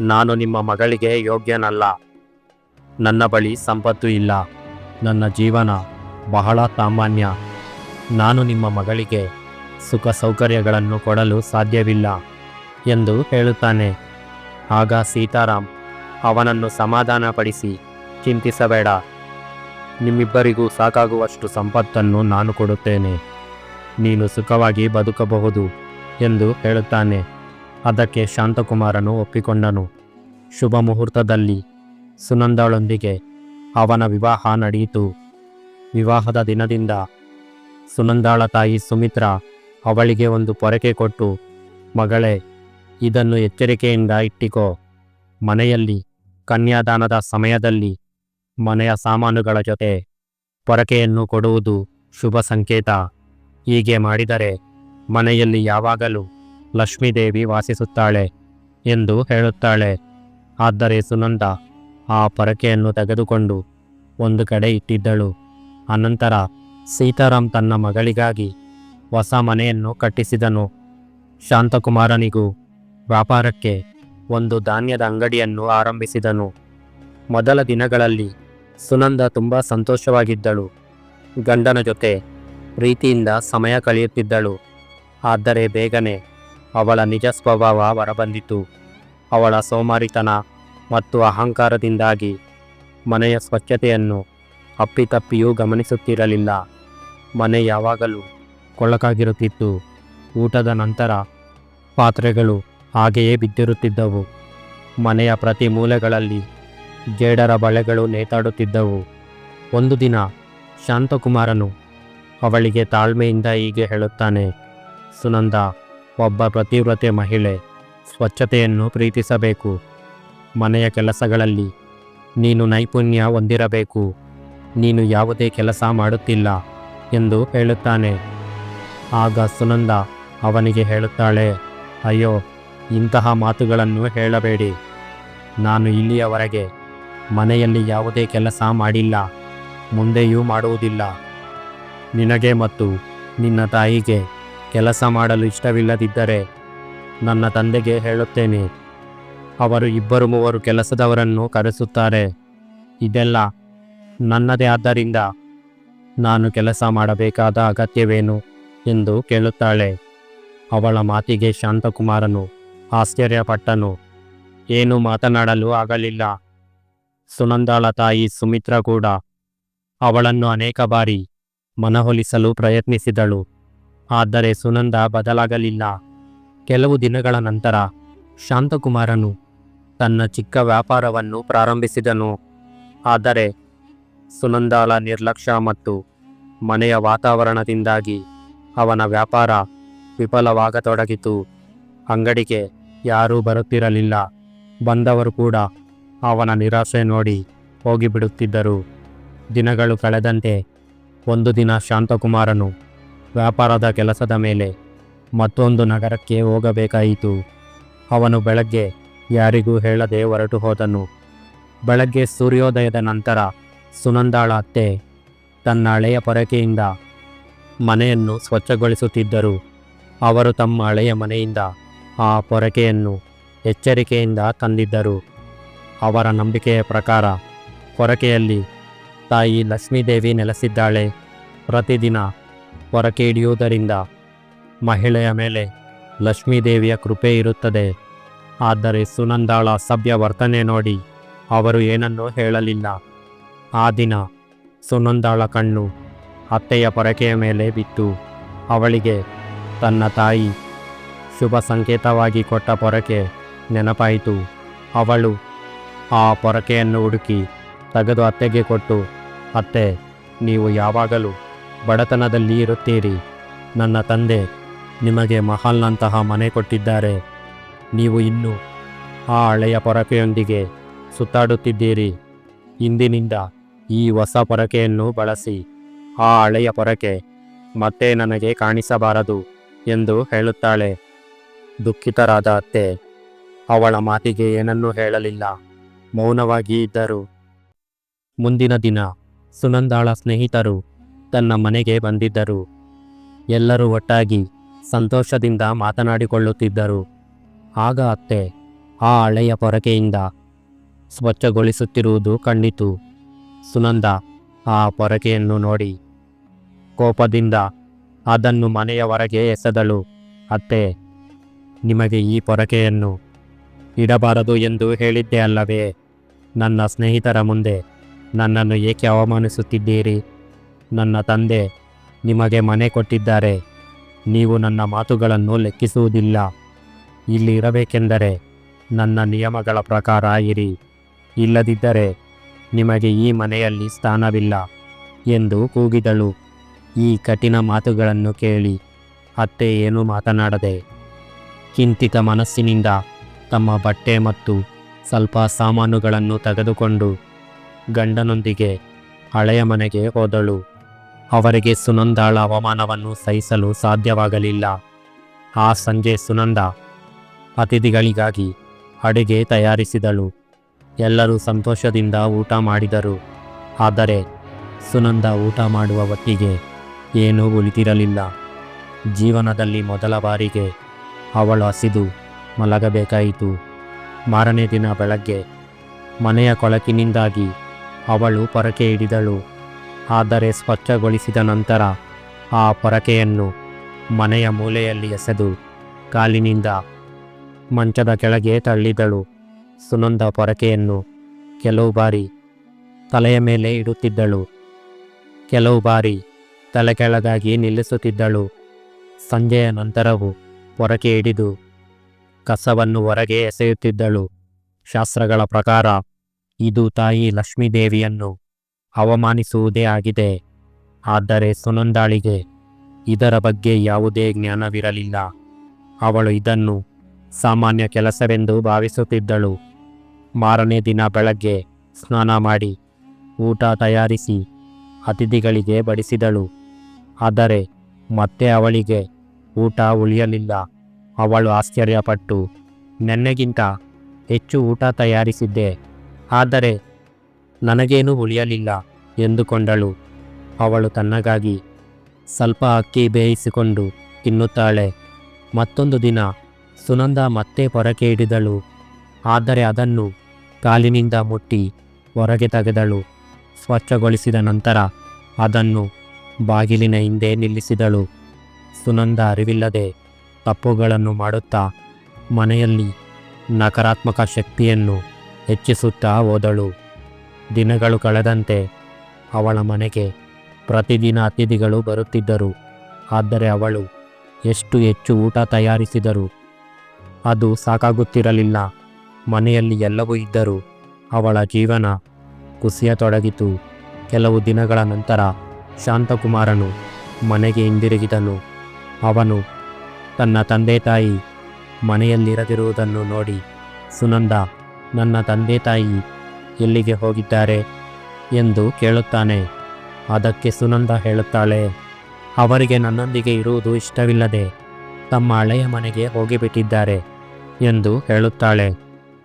[SPEAKER 1] ನಾನು ನಿಮ್ಮ ಮಗಳಿಗೆ ಯೋಗ್ಯನಲ್ಲ. ನನ್ನ ಬಳಿ ಸಂಪತ್ತು ಇಲ್ಲ. ನನ್ನ ಜೀವನ ಬಹಳ ಸಾಮಾನ್ಯ. ನಾನು ನಿಮ್ಮ ಮಗಳಿಗೆ ಸುಖ ಸೌಕರ್ಯಗಳನ್ನು ಕೊಡಲು ಸಾಧ್ಯವಿಲ್ಲ ಎಂದು ಹೇಳುತ್ತಾನೆ. ಆಗ ಸೀತಾರಾಮ್, ಅವನನ್ನು ಸಮಾಧಾನಪಡಿಸಿ, ಚಿಂತಿಸಬೇಡ. ನಿಮ್ಮಿಬ್ಬರಿಗೂ ಸಾಕಾಗುವಷ್ಟು ಸಂಪತ್ತನ್ನು ನಾನು ಕೊಡುತ್ತೇನೆ. ನೀನು ಸುಖವಾಗಿ ಬದುಕಬಹುದು ಎಂದು ಹೇಳುತ್ತಾನೆ. ಅದಕ್ಕೆ ಶಾಂತಕುಮಾರನು ಒಪ್ಪಿಕೊಂಡನು. ಶುಭ ಮುಹೂರ್ತದಲ್ಲಿ ಸುನಂದಳೊಂದಿಗೆ ಅವನ ವಿವಾಹ ನಡೆಯಿತು. ವಿವಾಹದ ದಿನದಿಂದ ಸುನಂದಾಳ ತಾಯಿ ಸುಮಿತ್ರ ಅವಳಿಗೆ ಒಂದು ಪೊರಕೆ ಕೊಟ್ಟು, ಮಗಳೇ, ಇದನ್ನು ಎಚ್ಚರಿಕೆಯಿಂದ ಇಟ್ಟಿಕೋ. ಮನೆಯಲ್ಲಿ, ಕನ್ಯಾದಾನದ ಸಮಯದಲ್ಲಿ ಮನೆಯ ಸಾಮಾನುಗಳ ಜೊತೆ ಪೊರಕೆಯನ್ನು ಕೊಡುವುದು ಶುಭ ಸಂಕೇತ. ಹೀಗೆ ಮಾಡಿದರೆ ಮನೆಯಲ್ಲಿ ಯಾವಾಗಲೂ ಲಕ್ಷ್ಮೀದೇವಿ ವಾಸಿಸುತ್ತಾಳೆ ಎಂದು ಹೇಳುತ್ತಾಳೆ. ಆದರೆ ಸುನಂದ ಆ ಪೊರಕೆಯನ್ನು ತೆಗೆದುಕೊಂಡು ಒಂದು ಕಡೆ ಇಟ್ಟಿದ್ದಳು. ಅನಂತರ ಸೀತಾರಾಮ್ ತನ್ನ ಮಗಳಿಗಾಗಿ ಹೊಸ ಮನೆಯನ್ನು ಕಟ್ಟಿಸಿದನು. ಶಾಂತಕುಮಾರನಿಗೂ ವ್ಯಾಪಾರಕ್ಕೆ ಒಂದು ಧಾನ್ಯದ ಅಂಗಡಿಯನ್ನು ಆರಂಭಿಸಿದನು. ಮೊದಲ ದಿನಗಳಲ್ಲಿ ಸುನಂದ ತುಂಬ ಸಂತೋಷವಾಗಿದ್ದಳು. ಗಂಡನ ಜೊತೆ ಪ್ರೀತಿಯಿಂದ ಸಮಯ ಕಳೆಯುತ್ತಿದ್ದಳು. ಆದರೆ ಬೇಗನೆ ಅವಳ ನಿಜ ಸ್ವಭಾವ ಹೊರಬಂದಿತು. ಅವಳ ಸೋಮಾರಿತನ ಮತ್ತು ಅಹಂಕಾರದಿಂದಾಗಿ ಮನೆಯ ಸ್ವಚ್ಛತೆಯನ್ನು ಅಪ್ಪಿತಪ್ಪಿಯೂ ಗಮನಿಸುತ್ತಿರಲಿಲ್ಲ. ಮನೆ ಯಾವಾಗಲೂ ಕೊಳಕಾಗಿರುತ್ತಿತ್ತು ಊಟದ ನಂತರ ಪಾತ್ರೆಗಳು ಹಾಗೆಯೇ ಬಿದ್ದಿರುತ್ತಿದ್ದವು. ಮನೆಯ ಪ್ರತಿ ಮೂಲೆಗಳಲ್ಲಿ ಜೇಡರ ಬಳೆಗಳು ನೇತಾಡುತ್ತಿದ್ದವು. ಒಂದು ದಿನ ಶಾಂತಕುಮಾರನು ಅವಳಿಗೆ ತಾಳ್ಮೆಯಿಂದ ಹೀಗೆ ಹೇಳುತ್ತಾನೆ, ಸುನಂದ, ಒಬ್ಬ ಪ್ರತಿವ್ರತೆ ಮಹಿಳೆ ಸ್ವಚ್ಛತೆಯನ್ನು ಪ್ರೀತಿಸಬೇಕು. ಮನೆಯ ಕೆಲಸಗಳಲ್ಲಿ. ನೀನು ನೈಪುಣ್ಯ ಹೊಂದಿರಬೇಕು. ನೀನು ಯಾವುದೇ ಕೆಲಸ ಮಾಡುತ್ತಿಲ್ಲ ಎಂದು ಹೇಳುತ್ತಾನೆ. ಆಗ ಸುನಂದ ಅವನಿಗೆ ಹೇಳುತ್ತಾಳೆ, ಅಯ್ಯೋ, ಇಂತಹ ಮಾತುಗಳನ್ನು ಹೇಳಬೇಡಿ. ನಾನು ಇಲ್ಲಿಯವರೆಗೆ ಮನೆಯಲ್ಲಿ ಯಾವುದೇ ಕೆಲಸ ಮಾಡಿಲ್ಲ, ಮುಂದೆಯೂ ಮಾಡುವುದಿಲ್ಲ. ನಿನಗೆ ಮತ್ತು ನಿನ್ನ ತಾಯಿಗೆ ಕೆಲಸ ಮಾಡಲು ಇಷ್ಟವಿಲ್ಲದಿದ್ದರೆ ನನ್ನ ತಂದೆಗೆ ಹೇಳುತ್ತೇನೆ. ಅವರು ಇಬ್ಬರು ಮೂವರು ಕೆಲಸದವರನ್ನು ಕರೆಸುತ್ತಾರೆ. ಇದೆಲ್ಲ ನನ್ನದೇ ಆದ್ದರಿಂದ ನಾನು ಕೆಲಸ ಮಾಡಬೇಕಾದ ಅಗತ್ಯವೇನು ಎಂದು ಕೇಳುತ್ತಾಳೆ. ಅವಳ ಮಾತಿಗೆ ಶಾಂತಕುಮಾರನು, ಆಶ್ಚರ್ಯಪಟ್ಟನು. ಏನು ಮಾತನಾಡಲು ಆಗಲಿಲ್ಲ. ಸುನಂದಾಳ ತಾಯಿ ಸುಮಿತ್ರ ಕೂಡ ಅವಳನ್ನು ಅನೇಕ ಬಾರಿ ಮನಹೊಲಿಸಲು ಪ್ರಯತ್ನಿಸಿದಳು. ಆದರೆ ಸುನಂದ ಬದಲಾಗಲಿಲ್ಲ. ಕೆಲವು ದಿನಗಳ ನಂತರ ಶಾಂತಕುಮಾರನು ತನ್ನ ಚಿಕ್ಕ ವ್ಯಾಪಾರವನ್ನು ಪ್ರಾರಂಭಿಸಿದನು. ಆದರೆ ಸುನಂದಾಲ ನಿರ್ಲಕ್ಷ್ಯ ಮತ್ತು ಮನೆಯ ವಾತಾವರಣದಿಂದಾಗಿ ಅವನ ವ್ಯಾಪಾರ ವಿಫಲವಾಗತೊಡಗಿತು. ಅಂಗಡಿಗೆ ಯಾರೂ ಬರುತ್ತಿರಲಿಲ್ಲ. ಬಂದವರು ಕೂಡ ಅವನ ನಿರಾಶೆ ನೋಡಿ ಹೋಗಿಬಿಡುತ್ತಿದ್ದರು. ದಿನಗಳು ಕಳೆದಂತೆ ಒಂದು ದಿನ ಶಾಂತಕುಮಾರನು ವ್ಯಾಪಾರದ ಕೆಲಸದ ಮೇಲೆ ಮತ್ತೊಂದು ನಗರಕ್ಕೆ ಹೋಗಬೇಕಾಯಿತು. ಅವನು ಬೆಳಗ್ಗೆ ಯಾರಿಗೂ ಹೇಳದೆ ಹೊರಟು ಹೋದನು. ಬೆಳಗ್ಗೆ ಸೂರ್ಯೋದಯದ ನಂತರ ಸುನಂದಾಳ ಅತ್ತೆ ತನ್ನ ಹಳೆಯ ಪೊರಕೆಯಿಂದ ಮನೆಯನ್ನು ಸ್ವಚ್ಛಗೊಳಿಸುತ್ತಿದ್ದರು. ಅವರು ತಮ್ಮ ಹಳೆಯ ಮನೆಯಿಂದ ಆ ಪೊರಕೆಯನ್ನು ಎಚ್ಚರಿಕೆಯಿಂದ ತಂದಿದ್ದರು. ಅವರ ನಂಬಿಕೆಯ ಪ್ರಕಾರ ಪೊರಕೆಯಲ್ಲಿ ತಾಯಿ ಲಕ್ಷ್ಮೀದೇವಿ ನೆಲೆಸಿದ್ದಾಳೆ. ಪ್ರತಿದಿನ ಹೊರಕೆ ಹಿಡಿಯುವುದರಿಂದ ಮಹಿಳೆಯ ಮೇಲೆ ಲಕ್ಷ್ಮೀದೇವಿಯ ಕೃಪೆ ಇರುತ್ತದೆ. ಆದರೆ ಸುನಂದಾಳ ಸಭ್ಯ ವರ್ತನೆ ನೋಡಿ, ಅವರು ಏನನ್ನೂ ಹೇಳಲಿಲ್ಲ. ಆ ದಿನ ಸುನಂದಾಳ ಕಣ್ಣು ಅತ್ತೆಯ ಪೊರಕೆಯ ಮೇಲೆ ಬಿತ್ತು. ಅವಳಿಗೆ, ತನ್ನ ತಾಯಿ ಶುಭ ಸಂಕೇತವಾಗಿ ಕೊಟ್ಟ ಪೊರಕೆ ನೆನಪಾಯಿತು. ಅವಳು ಆ ಪೊರಕೆಯನ್ನು ಹುಡುಕಿ ತೆಗೆದು ಅತ್ತೆಗೆ ಕೊಟ್ಟು, ಅತ್ತೆ, ನೀವು ಯಾವಾಗಲೂ ಬಡತನದಲ್ಲಿ ಇರುತ್ತೀರಿ. ನನ್ನ ತಂದೆ ನಿಮಗೆ ಮಹಲ್ನಂತಹ ಮನೆ ಕೊಟ್ಟಿದ್ದಾರೆ. ನೀವು ಇನ್ನೂ ಆ ಹಳೆಯ ಪೊರಕೆಯೊಂದಿಗೆ ಸುತ್ತಾಡುತ್ತಿದ್ದೀರಿ. ಇಂದಿನಿಂದ ಈ ಹೊಸ ಪೊರಕೆಯನ್ನು ಬಳಸಿ ಆ ಹಳೆಯ ಪೊರಕೆ ಮತ್ತೆ ನನಗೆ ಕಾಣಿಸಬಾರದು ಎಂದು ಹೇಳುತ್ತಾಳೆ. ದುಃಖಿತರಾದ ಅತ್ತೆ, ಅವಳ ಮಾತಿಗೆ ಏನನ್ನೂ ಹೇಳಲಿಲ್ಲ. ಮೌನವಾಗಿ ಇದ್ದರು. ಮುಂದಿನ ದಿನ ಸುನಂದಾಳ ಸ್ನೇಹಿತರು ತನ್ನ ಮನೆಗೆ ಬಂದಿದ್ದರು. ಎಲ್ಲರೂ ಒಟ್ಟಾಗಿ ಸಂತೋಷದಿಂದ ಮಾತನಾಡಿಕೊಳ್ಳುತ್ತಿದ್ದರು. ಆಗ ಅತ್ತೆ, ಆ ಹಳೆಯ ಪೊರಕೆಯಿಂದ ಸ್ವಚ್ಛಗೊಳಿಸುತ್ತಿರುವುದು ಕಂಡಿತು. ಸುನಂದ ಆ ಪೊರಕೆಯನ್ನು ನೋಡಿ ಕೋಪದಿಂದ ಅದನ್ನು ಮನೆಯ ಹೊರಗೆ ಎಸೆದಳು. ಅತ್ತೆ, ನಿಮಗೆ ಈ ಪೊರಕೆಯನ್ನು ಇಡಬಾರದು ಎಂದು ಹೇಳಿದ್ದೆ ಅಲ್ಲವೇ? ನನ್ನ ಸ್ನೇಹಿತರ ಮುಂದೆ ನನ್ನನ್ನು ಏಕೆ ಅವಮಾನಿಸುತ್ತಿದ್ದೀರಿ? ನನ್ನ ತಂದೆ ನಿಮಗೆ ಮನೆ ಕೊಟ್ಟಿದ್ದಾರೆ. ನೀವು ನನ್ನ ಮಾತುಗಳನ್ನು ಲೆಕ್ಕಿಸುವುದಿಲ್ಲ. ಇಲ್ಲಿ ಇರಬೇಕೆಂದರೆ ನನ್ನ ನಿಯಮಗಳ ಪ್ರಕಾರ ಇರಿ. ಇಲ್ಲದಿದ್ದರೆ ನಿಮಗೆ ಈ ಮನೆಯಲ್ಲಿ ಸ್ಥಾನವಿಲ್ಲ ಎಂದು ಕೂಗಿದಳು. ಈ ಕಠಿಣ ಮಾತುಗಳನ್ನು ಕೇಳಿ ಅತ್ತೆ ಏನು ಮಾತನಾಡದೆ ಚಿಂತಿತ ಮನಸ್ಸಿನಿಂದ ತಮ್ಮ ಬಟ್ಟೆ ಮತ್ತು ಸ್ವಲ್ಪ ಸಾಮಾನುಗಳನ್ನು ತೆಗೆದುಕೊಂಡು ಗಂಡನೊಂದಿಗೆ ಹಳೆಯ ಮನೆಗೆ ಹೋದಳು. ಅವರಿಗೆ ಸುನಂದಾಳ ಅವಮಾನವನ್ನು ಸಹಿಸಲು ಸಾಧ್ಯವಾಗಲಿಲ್ಲ. ಆ ಸಂಜೆ ಸುನಂದ ಅತಿಥಿಗಳಿಗಾಗಿ ಅಡುಗೆ ತಯಾರಿಸಿದಳು. ಎಲ್ಲರೂ ಸಂತೋಷದಿಂದ ಊಟ ಮಾಡಿದರು. ಆದರೆ ಸುನಂದ ಊಟ ಮಾಡುವ ಹೊತ್ತಿಗೆ ಏನೂ ಉಳಿದಿರಲಿಲ್ಲ. ಜೀವನದಲ್ಲಿ ಮೊದಲ ಬಾರಿಗೆ ಅವಳು ಹಸಿದು ಮಲಗಬೇಕಾಯಿತು. ಮಾರನೇ ದಿನ ಬೆಳಗ್ಗೆ ಮನೆಯ ಕೊಳಕಿನಿಂದಾಗಿ ಅವಳು ಪೊರಕೆ ಹಿಡಿದಳು. ಆದರೆ ಸ್ವಚ್ಛಗೊಳಿಸಿದ ನಂತರ ಆ ಪೊರಕೆಯನ್ನು ಮನೆಯ ಮೂಲೆಯಲ್ಲಿ ಎಸೆದು, ಕಾಲಿನಿಂದ ಮಂಚದ ಕೆಳಗೆ ತಳ್ಳಿದಳು. ಸುನಂದ ಪೊರಕೆಯನ್ನು ಕೆಲವು ಬಾರಿ ತಲೆಯ ಮೇಲೆ ಇಡುತ್ತಿದ್ದಳು. ಕೆಲವು ಬಾರಿ ತಲೆ ಕೆಳಗಾಗಿ ನಿಲ್ಲಿಸುತ್ತಿದ್ದಳು. ಸಂಜೆಯ ನಂತರವೂ ಪೊರಕೆ ಹಿಡಿದು ಕಸವನ್ನು ಹೊರಗೆ ಎಸೆಯುತ್ತಿದ್ದಳು. ಶಾಸ್ತ್ರಗಳ ಪ್ರಕಾರ ಇದು ತಾಯಿ ಲಕ್ಷ್ಮೀದೇವಿಯನ್ನು ಅವಮಾನಿಸುವುದೇ ಆಗಿದೆ. ಆದರೆ ಸುನಂದಾಳಿಗೆ ಇದರ ಬಗ್ಗೆ ಯಾವುದೇ ಜ್ಞಾನವಿರಲಿಲ್ಲ. ಅವಳು ಇದನ್ನು ಸಾಮಾನ್ಯ ಕೆಲಸವೆಂದು ಭಾವಿಸುತ್ತಿದ್ದಳು. ಮಾರನೇ ದಿನ ಬೆಳಗ್ಗೆ ಸ್ನಾನ ಮಾಡಿ, ಊಟ ತಯಾರಿಸಿ, ಅತಿಥಿಗಳಿಗೆ ಬಡಿಸಿದಳು. ಆದರೆ ಮತ್ತೆ ಅವಳಿಗೆ ಊಟ ಉಳಿಯಲಿಲ್ಲ. ಅವಳು ಆಶ್ಚರ್ಯಪಟ್ಟು, ನೆನ್ನೆಗಿಂತ ಹೆಚ್ಚು ಊಟ ತಯಾರಿಸಿದ್ದೆ. ಆದರೆ ನನಗೇನೂ ಉಳಿಯಲಿಲ್ಲ ಎಂದುಕೊಂಡಳು. ಅವಳು ತನ್ನಗಾಗಿ ಸ್ವಲ್ಪ ಅಕ್ಕಿ ಬೇಯಿಸಿಕೊಂಡು ತಿನ್ನುತ್ತಾಳೆ. ಮತ್ತೊಂದು ದಿನ ಸುನಂದ ಮತ್ತೆ ಪೊರಕೆ ಹಿಡಿದಳು. ಆದರೆ ಅದನ್ನು ಕಾಲಿನಿಂದ ಮುಟ್ಟಿ ಹೊರಗೆ ತೆಗೆದಳು. ಸ್ವಚ್ಛಗೊಳಿಸಿದ ನಂತರ ಅದನ್ನು ಬಾಗಿಲಿನ ಹಿಂದೆ ನಿಲ್ಲಿಸಿದಳು. ಸುನಂದ ಅರಿವಿಲ್ಲದೆ ತಪ್ಪುಗಳನ್ನು ಮಾಡುತ್ತಾ ಮನೆಯಲ್ಲಿ ನಕಾರಾತ್ಮಕ ಶಕ್ತಿಯನ್ನು ಹೆಚ್ಚಿಸುತ್ತಾ ಹೋದಳು. ದಿನಗಳು ಕಳೆದಂತೆ ಅವಳ ಮನೆಗೆ ಪ್ರತಿದಿನ ಅತಿಥಿಗಳು ಬರುತ್ತಿದ್ದರು. ಆದರೆ ಅವಳು ಎಷ್ಟು ಹೆಚ್ಚು ಊಟ ತಯಾರಿಸಿದರೂ. ಅದು ಸಾಕಾಗುತ್ತಿರಲಿಲ್ಲ. ಮನೆಯಲ್ಲಿ ಎಲ್ಲವೂ ಇದ್ದರೂ ಅವಳ ಜೀವನ ಕುಸಿಯತೊಡಗಿತು. ಕೆಲವು ದಿನಗಳ ನಂತರ ಶಾಂತಕುಮಾರನು ಮನೆಗೆ ಹಿಂದಿರುಗಿದನು. ಅವನು ತನ್ನ ತಂದೆ ತಾಯಿ ಮನೆಯಲ್ಲಿರದಿರುವುದನ್ನು ನೋಡಿ, ಸುನಂದ, ನನ್ನ ತಂದೆ ತಾಯಿ ಎಲ್ಲಿಗೆ ಹೋಗಿದ್ದಾರೆ? ಎಂದು ಕೇಳುತ್ತಾನೆ. ಅದಕ್ಕೆ ಸುನಂದ ಹೇಳುತ್ತಾಳೆ, ಅವರಿಗೆ ನನ್ನೊಂದಿಗೆ ಇರುವುದು ಇಷ್ಟವಿಲ್ಲದೆ ತಮ್ಮ ಹಳೆಯ ಮನೆಗೆ ಹೋಗಿಬಿಟ್ಟಿದ್ದಾರೆ. ಎಂದು ಹೇಳುತ್ತಾಳೆ.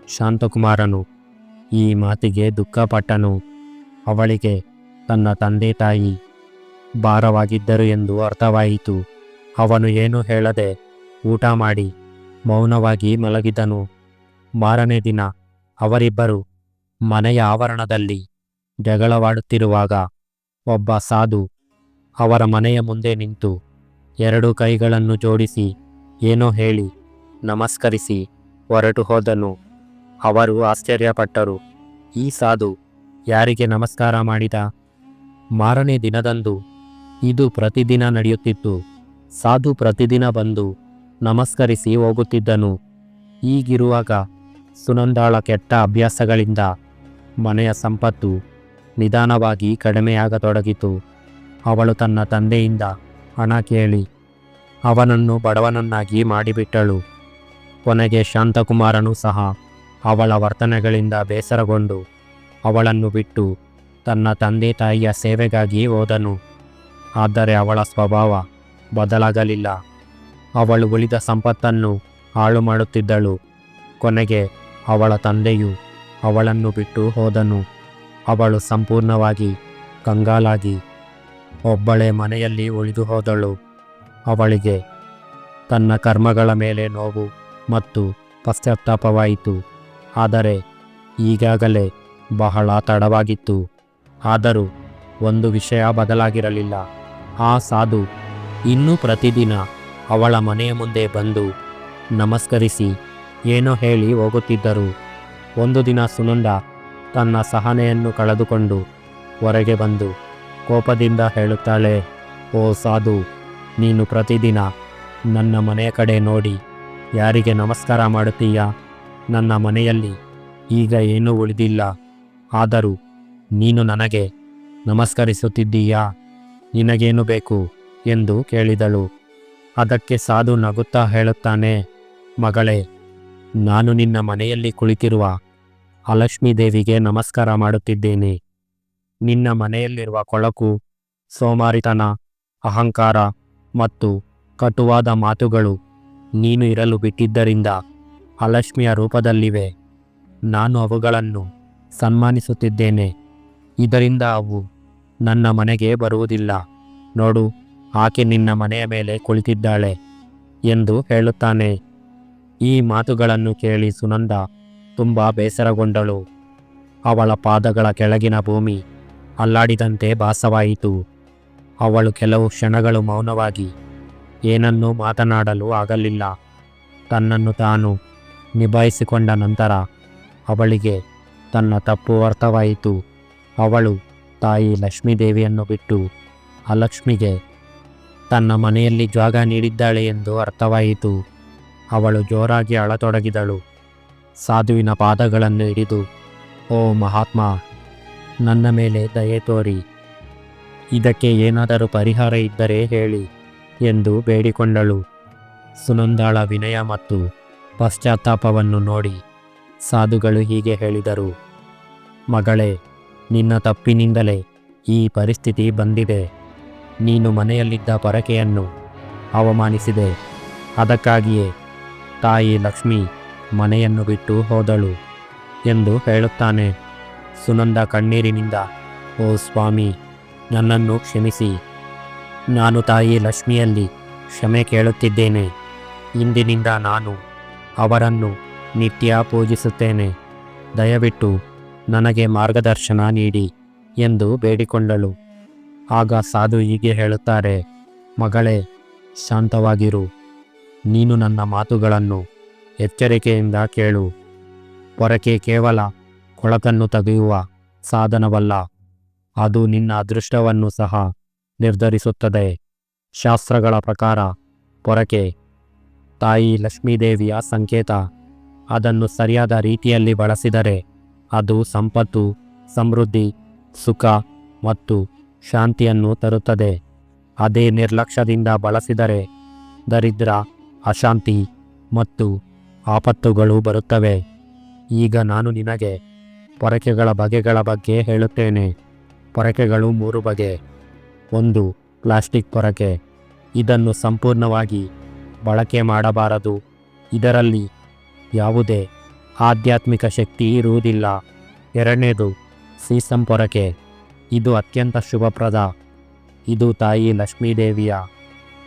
[SPEAKER 1] ಶಾಂತಕುಮಾರನು ಈ ಮಾತಿಗೆ ದುಃಖಪಟ್ಟನು. ಅವಳಿಗೆ, ತನ್ನ ತಂದೆ ತಾಯಿ ಭಾರವಾಗಿದ್ದರು ಎಂದು ಅರ್ಥವಾಯಿತು. ಅವನು ಏನೂ ಹೇಳದೆ ಊಟ ಮಾಡಿ ಮೌನವಾಗಿ ಮಲಗಿದನು. ಮಾರನೇ ದಿನ ಅವರಿಬ್ಬರು ಮನೆಯ ಆವರಣದಲ್ಲಿ ಜಗಳವಾಡುತ್ತಿರುವಾಗ ಒಬ್ಬ ಸಾಧು ಅವರ ಮನೆಯ ಮುಂದೆ ನಿಂತು ಎರಡು ಕೈಗಳನ್ನು ಜೋಡಿಸಿ, ಏನೋ ಹೇಳಿ ನಮಸ್ಕರಿಸಿ ಹೊರಟು ಹೋದನು. ಅವರು ಆಶ್ಚರ್ಯಪಟ್ಟರು. ಈ ಸಾಧು ಯಾರಿಗೆ ನಮಸ್ಕಾರ ಮಾಡಿದ? ಮಾರನೇ ದಿನದಂದು ಇದು ಪ್ರತಿದಿನ ನಡೆಯುತ್ತಿತ್ತು. ಸಾಧು ಪ್ರತಿದಿನ ಬಂದು ನಮಸ್ಕರಿಸಿ ಹೋಗುತ್ತಿದ್ದನು. ಈಗಿರುವಾಗ ಸುನಂದಾಳ ಕೆಟ್ಟ ಅಭ್ಯಾಸಗಳಿಂದ ಮನೆಯ ಸಂಪತ್ತು ನಿಧಾನವಾಗಿ ಕಡಿಮೆಯಾಗತೊಡಗಿತು. ಅವಳು ತನ್ನ ತಂದೆಯಿಂದ ಹಣ ಕೇಳಿ ಅವನನ್ನು ಬಡವನನ್ನಾಗಿ ಮಾಡಿಬಿಟ್ಟಳು. ಕೊನೆಗೆ ಶಾಂತಕುಮಾರನು ಸಹ ಅವಳ ವರ್ತನೆಗಳಿಂದ ಬೇಸರಗೊಂಡು ಅವಳನ್ನು ಬಿಟ್ಟು ತನ್ನ ತಂದೆ ತಾಯಿಯ ಸೇವೆಗಾಗಿ ಹೋದನು. ಆದರೆ ಅವಳ ಸ್ವಭಾವ ಬದಲಾಗಲಿಲ್ಲ. ಅವಳು ಉಳಿದ ಸಂಪತ್ತನ್ನು ಹಾಳು ಮಾಡುತ್ತಿದ್ದಳು. ಕೊನೆಗೆ ಅವಳ ತಂದೆಯು ಅವಳನ್ನು ಬಿಟ್ಟು ಹೋದನು. ಅವಳು ಸಂಪೂರ್ಣವಾಗಿ ಕಂಗಾಲಾಗಿ ಒಬ್ಬಳೇ ಮನೆಯಲ್ಲಿ ಉಳಿದು ಹೋದಳು ಅವಳಿಗೆ ತನ್ನ ಕರ್ಮಗಳ ಮೇಲೆ ನೋವು ಮತ್ತು ಪಶ್ಚಾತ್ತಾಪವಾಯಿತು. ಆದರೆ ಈಗಾಗಲೇ ಬಹಳ ತಡವಾಗಿತ್ತು. ಆದರೂ ಒಂದು ವಿಷಯ ಬದಲಾಗಿರಲಿಲ್ಲ. ಆ ಸಾಧು ಇನ್ನೂ ಪ್ರತಿದಿನ ಅವಳ ಮನೆಯ ಮುಂದೆ ಬಂದು ನಮಸ್ಕರಿಸಿ ಏನೋ ಹೇಳಿ ಹೋಗುತ್ತಿದ್ದರು. ಒಂದು ದಿನ ಸುನಂದ ತನ್ನ ಸಹನೆಯನ್ನು ಕಳೆದುಕೊಂಡು ಹೊರಗೆ ಬಂದು ಕೋಪದಿಂದ ಹೇಳುತ್ತಾಳೆ, ಓ ಸಾಧು, ನೀನು ಪ್ರತಿದಿನ ನನ್ನ ಮನೆಯ ಕಡೆ ನೋಡಿ ಯಾರಿಗೆ ನಮಸ್ಕಾರ ಮಾಡುತ್ತೀಯಾ? ನನ್ನ ಮನೆಯಲ್ಲಿ ಈಗ ಏನೂ ಉಳಿದಿಲ್ಲ. ಆದರೂ ನೀನು ನನಗೆ ನಮಸ್ಕರಿಸುತ್ತಿದ್ದೀಯಾ? ನಿನಗೇನು ಬೇಕು? ಎಂದು ಕೇಳಿದಳು. ಅದಕ್ಕೆ ಸಾಧು ನಗುತ್ತಾ ಹೇಳುತ್ತಾನೆ, ಮಗಳೇ, ನಾನು ನಿನ್ನ ಮನೆಯಲ್ಲಿ ಕುಳಿತಿರುವ ಅಲಕ್ಷ್ಮೀ ದೇವಿಗೆ ನಮಸ್ಕಾರ ಮಾಡುತ್ತಿದ್ದೇನೆ. ನಿನ್ನ ಮನೆಯಲ್ಲಿರುವ ಕೊಳಕು, ಸೋಮಾರಿತನ, ಅಹಂಕಾರ ಮತ್ತು ಕಟುವಾದ ಮಾತುಗಳು ನೀನು ಇರಲು ಬಿಟ್ಟಿದ್ದರಿಂದ ಅಲಕ್ಷ್ಮಿಯ ರೂಪದಲ್ಲಿವೆ. ನಾನು ಅವುಗಳನ್ನು ಸನ್ಮಾನಿಸುತ್ತಿದ್ದೇನೆ. ಇದರಿಂದ ಅವು ನನ್ನ ಮನೆಗೆ ಬರುವುದಿಲ್ಲ. ನೋಡು, ಆಕೆ ನಿನ್ನ ಮನೆಯ ಮೇಲೆ ಕುಳಿತಿದ್ದಾಳೆ ಎಂದು ಹೇಳುತ್ತಾನೆ. ಈ ಮಾತುಗಳನ್ನು ಕೇಳಿ ಸುನಂದ ತುಂಬ ಬೇಸರಗೊಂಡಳು. ಅವಳ ಪಾದಗಳ ಕೆಳಗಿನ ಭೂಮಿ ಅಲ್ಲಾಡಿದಂತೆ ಭಾಸವಾಯಿತು. ಅವಳು ಕೆಲವು ಕ್ಷಣಗಳು ಮೌನವಾಗಿ ಏನನ್ನೂ ಮಾತನಾಡಲು ಆಗಲಿಲ್ಲ. ತನ್ನನ್ನು ತಾನು ನಿಭಾಯಿಸಿಕೊಂಡ ನಂತರ ಅವಳಿಗೆ ತನ್ನ ತಪ್ಪು ಅರ್ಥವಾಯಿತು. ಅವಳು ತಾಯಿ ಲಕ್ಷ್ಮೀದೇವಿಯನ್ನು ಬಿಟ್ಟು ಅಲಕ್ಷ್ಮಿಗೆ ತನ್ನ ಮನೆಯಲ್ಲಿ ಜಾಗ ನೀಡಿದ್ದಾಳೆ ಎಂದು ಅರ್ಥವಾಯಿತು. ಅವಳು ಜೋರಾಗಿ ಅಳತೊಡಗಿದಳು. ಸಾಧುವಿನ ಪಾದಗಳನ್ನು ಹಿಡಿದು, ಓ ಮಹಾತ್ಮ, ನನ್ನ ಮೇಲೆ ದಯೆ ತೋರಿ. ಇದಕ್ಕೆ ಏನಾದರೂ ಪರಿಹಾರ ಇದ್ದರೆ ಹೇಳಿ. ಎಂದು ಬೇಡಿಕೊಂಡಳು. ಸುನಂದಾಳ ವಿನಯ ಮತ್ತು ಪಶ್ಚಾತ್ತಾಪವನ್ನು ನೋಡಿ ಸಾಧುಗಳು ಹೀಗೆ ಹೇಳಿದರು. ಮಗಳೇ, ನಿನ್ನ ತಪ್ಪಿನಿಂದಲೇ ಈ ಪರಿಸ್ಥಿತಿ ಬಂದಿದೆ. ನೀನು ಮನೆಯಲ್ಲಿದ್ದ ಪರಕೆಯನ್ನು ಅವಮಾನಿಸಿದೆ. ಅದಕ್ಕಾಗಿಯೇ ತಾಯಿ ಲಕ್ಷ್ಮಿ ಮನೆಯನ್ನು ಬಿಟ್ಟು ಹೋದಳು ಎಂದು ಹೇಳುತ್ತಾನೆ. ಸುನಂದ ಕಣ್ಣೀರಿನಿಂದ, ಓ ಸ್ವಾಮಿ, ನನ್ನನ್ನು ಕ್ಷಮಿಸಿ. ನಾನು ತಾಯಿ ಲಕ್ಷ್ಮಿಯಲ್ಲಿ ಕ್ಷಮೆ ಕೇಳುತ್ತಿದ್ದೇನೆ. ಇಂದಿನಿಂದ ನಾನು ಅವರನ್ನು ನಿತ್ಯ ಪೂಜಿಸುತ್ತೇನೆ. ದಯವಿಟ್ಟು ನನಗೆ ಮಾರ್ಗದರ್ಶನ ನೀಡಿ ಎಂದು ಬೇಡಿಕೊಂಡಳು. ಆಗ ಸಾಧು ಹೀಗೆ ಹೇಳುತ್ತಾರೆ, ಮಗಳೇ, ಶಾಂತವಾಗಿರು. ನೀನು ನನ್ನ ಮಾತುಗಳನ್ನು ಎಚ್ಚರಿಕೆಯಿಂದ ಕೇಳು. ಹೊರಕೆ ಕೇವಲ ಕೊಳಕನ್ನು ತೆಗೆಯುವ ಸಾಧನವಲ್ಲ, ಅದು ನಿನ್ನ ಅದೃಷ್ಟವನ್ನು ಸಹ ನಿರ್ಧರಿಸುತ್ತದೆ. ಶಾಸ್ತ್ರಗಳ ಪ್ರಕಾರ ಪೊರಕೆ, ತಾಯಿ ಲಕ್ಷ್ಮೀದೇವಿಯ ಸಂಕೇತ, ಅದನ್ನು ಸರಿಯಾದ ರೀತಿಯಲ್ಲಿ ಬಳಸಿದರೆ ಅದು ಸಂಪತ್ತು, ಸಮೃದ್ಧಿ, ಸುಖ ಮತ್ತು ಶಾಂತಿಯನ್ನು ತರುತ್ತದೆ. ಅದೇ ನಿರ್ಲಕ್ಷ್ಯದಿಂದ ಬಳಸಿದರೆ ದರಿದ್ರ, ಅಶಾಂತಿ ಮತ್ತು ಆಪತ್ತುಗಳು ಬರುತ್ತವೆ. ಈಗ ನಾನು ನಿನಗೆ ಪೊರಕೆಗಳ ಬಗೆಗಳ ಬಗ್ಗೆ ಹೇಳುತ್ತೇನೆ. ಪೊರಕೆಗಳು ಮೂರು ಬಗೆ. ಒಂದು ಪ್ಲಾಸ್ಟಿಕ್ ಪೊರಕೆ ಇದನ್ನು ಸಂಪೂರ್ಣವಾಗಿ ಬಳಕೆ ಮಾಡಬಾರದು. ಇದರಲ್ಲಿ ಯಾವುದೇ ಆಧ್ಯಾತ್ಮಿಕ ಶಕ್ತಿ ಇರುವುದಿಲ್ಲ. ಎರಡನೇದು, ಸೀಸಂ ಪೊರಕೆ ಇದು ಅತ್ಯಂತ ಶುಭಪ್ರದ. ಇದು ತಾಯಿ ಲಕ್ಷ್ಮೀದೇವಿಯ